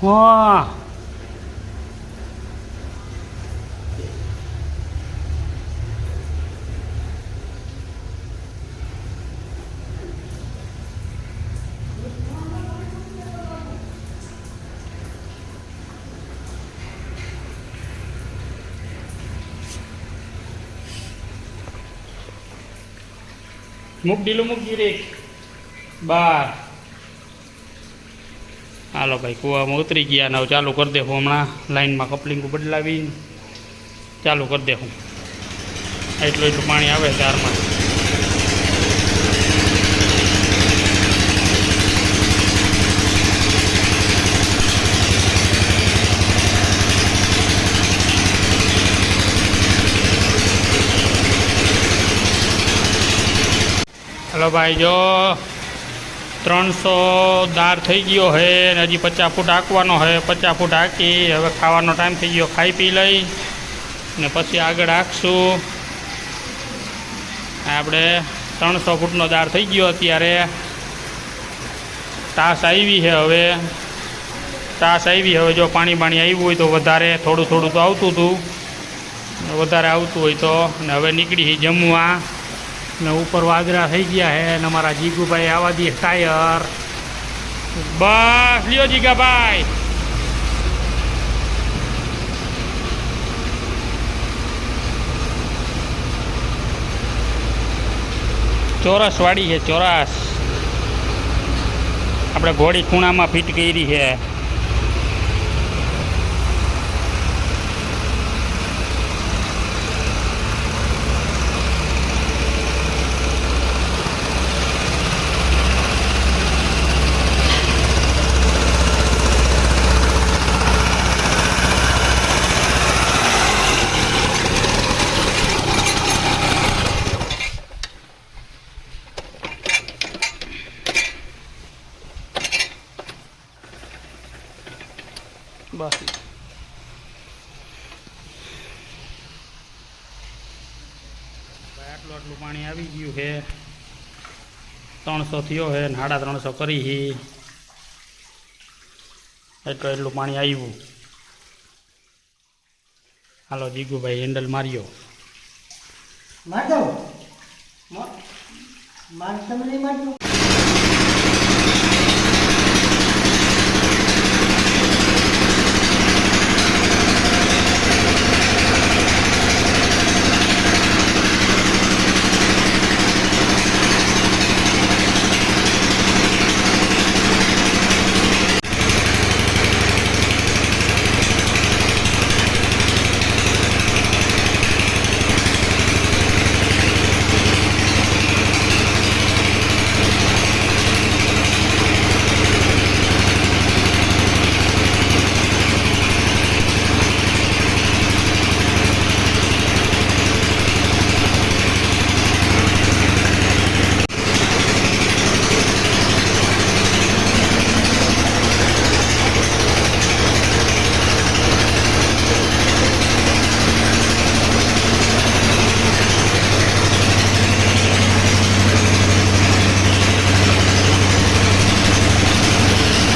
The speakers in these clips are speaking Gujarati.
Wah. Move dulu move kiri. Bar. હાલો ભાઈ, કૂવામાં ઉતરી ગયા ને ચાલુ કરી દે હમણાં. લાઇનમાં કપલિંગ બદલાવી ચાલુ કરી દે હું એટલું એટલું પાણી આવે ચારમાં હલો ભાઈ, જો ત્રણસો દાર થઈ ગયો છે ને હજી પચાસ ફૂટ હાંકવાનો છે પચાસ ફૂટ હાંકી, હવે ખાવાનો ટાઈમ થઈ ગયો. ખાઈ પી લઈ ને પછી આગળ હાંકશું. આપણે ત્રણસો ફૂટનો દાર થઈ ગયો અત્યારે. તાસ આવી છે હવે. તાસ આવી હવે જો પાણી બાણી આવ્યું હોય તો વધારે થોડું થોડું તો આવતું હતું. વધારે આવતું હોય તો. ને હવે નીકળી જમવા. ને ઉપર વાદરા થઈ ગયા હે ને અમારા જીગુભાઈ આવા દે ટાયર. બસ, લ્યો જીગાભાઈ. ચોરસ વાડી છે, ચોરસ. આપણે ઘોડી ખૂણામાં ફિટ કરી છે બસ ભાઈ આટલું આટલું પાણી આવી ગયું છે. ત્રણસો થયો છે સાડા ત્રણસો કરી હી એટલું એટલું પાણી આવ્યું. હાલો જીગુભાઈ હેન્ડલ માર્યો. માર માર તમે નહીં મારજો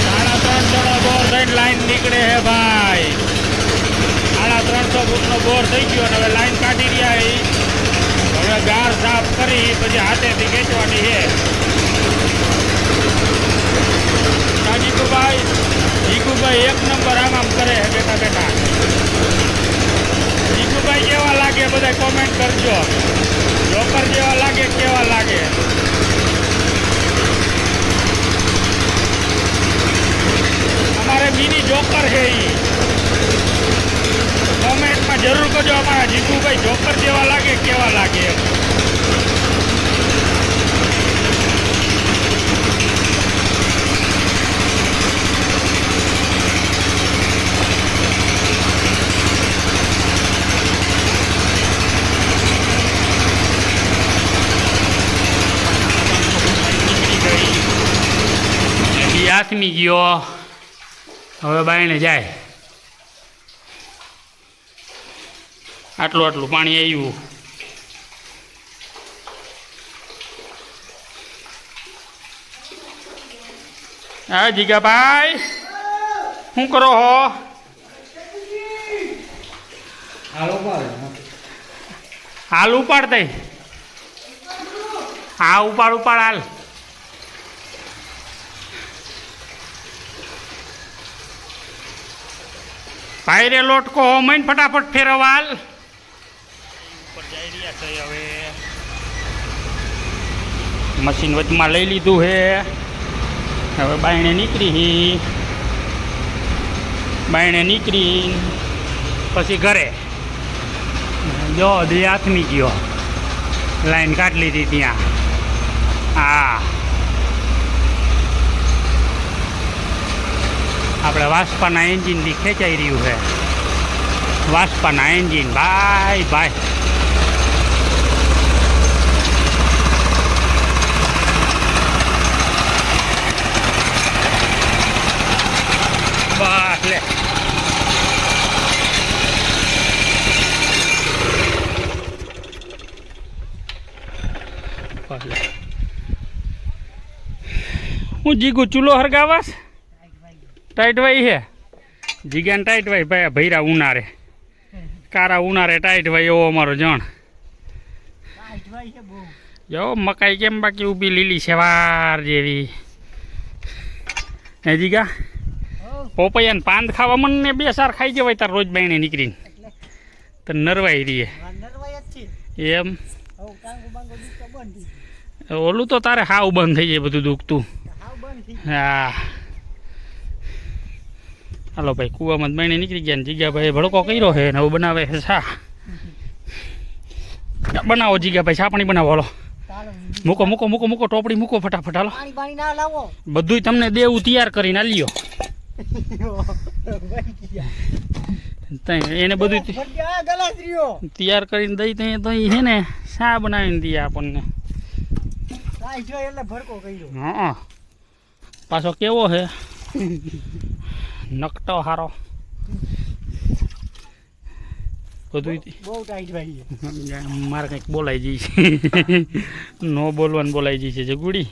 સાડા ત્રણસો નો બોર થઈને લાઈન નીકળે હે ભાઈ સાડા ત્રણસો ફૂટનો બોર થઈ ગયો ને હવે લાઈન કાઢી રહ્યા એ હવે ગાર સાફ કરી પછી હાથેથી ખેંચવાની છે જીગુભાઈ જીગુભાઈ એક નંબર આમ આમ કરે છે બેઠા બેઠા જીગુભાઈ કેવા લાગે બધા કોમેન્ટ કરજો જોકર જેવા લાગે કેવા લાગે અમારે મિની જોકર છે એ કોમેન્ટમાં જરૂર કરજો, અમારા જીતુભાઈ જોકર જેવા લાગે, કેવા લાગે એમ. નીકળી ગઈ ગયો. હવે બાયણે જાય. આટલું આટલું પાણી આવ્યું. હા જીગાભાઈ શું કરો હો? હાલો હાલ ઉપાડ તઈ હા ઉપાડ ઉપાડ હાલ. ભાઈ રે લોટકો મૈન ફટાફટ ફેરવાલ છે હવે મશીન વચમાં લઈ લીધું છે હવે બાયણે નીકળી। હી બાયણે નીકળી। પછી ઘરે। જો દે હાથમી ગયો। લાઈન કાઢ લીધી ત્યાં। હા। આપણે વાસ્પાના એન્જિનથી ખેંચાઈ રહ્યું છે. વાસ્પાના એન્જિન ભાઈ ભાઈ. હું જીગુ ચૂલો હરગાવાસ? ટાઈટ વાઈ હે. જીગાને ટાઈટ વાઈ ભાઈ ભૈરા ઉનારે. કારા ઉનારે ટાઈટ વાઈ એવો અમારો જણ. જો મકાઈ કેમ બાકી ઊભી લીલી છે વાર જેવી. હે જીગા? પોપૈયાને પાંદ ખાવા મને બે સાર ખાઈ જવાય તાર રોજ બાઈને નીકળીને. તો નરવાઈ રહીએ એમ? ઓલું તો તારે હાવ બંધ થઈ જાય બધું દુખતું. હા. હાલો ભાઈ કૂવામાં બહેણે નીકળી ગયા ને જીગાભાઈ ભડકો કર્યો છે ને હવે બનાવે છે શા બનાવો જીગાભાઈ ભાઈ પાણી બનાવો હાલો. મૂકો મૂકો મૂકો મૂકો ટોપડી મૂકો ફટાફટ હાલો. બધુંય તમને દેવું તૈયાર કરીને આલ્યો એને બધું ત- તૈયાર કરીને દઈ તો ઈ છે ને શા બનાવીને દઈએ આપણને. હા. પાછો કેવો છે? નકટો હારો. બધું બહુ ટાઈટ ભાઈ. મારે કંઈક બોલાઈ જઈ છે. નો બોલવાનું બોલાઈ જઈ છે. જગુડી.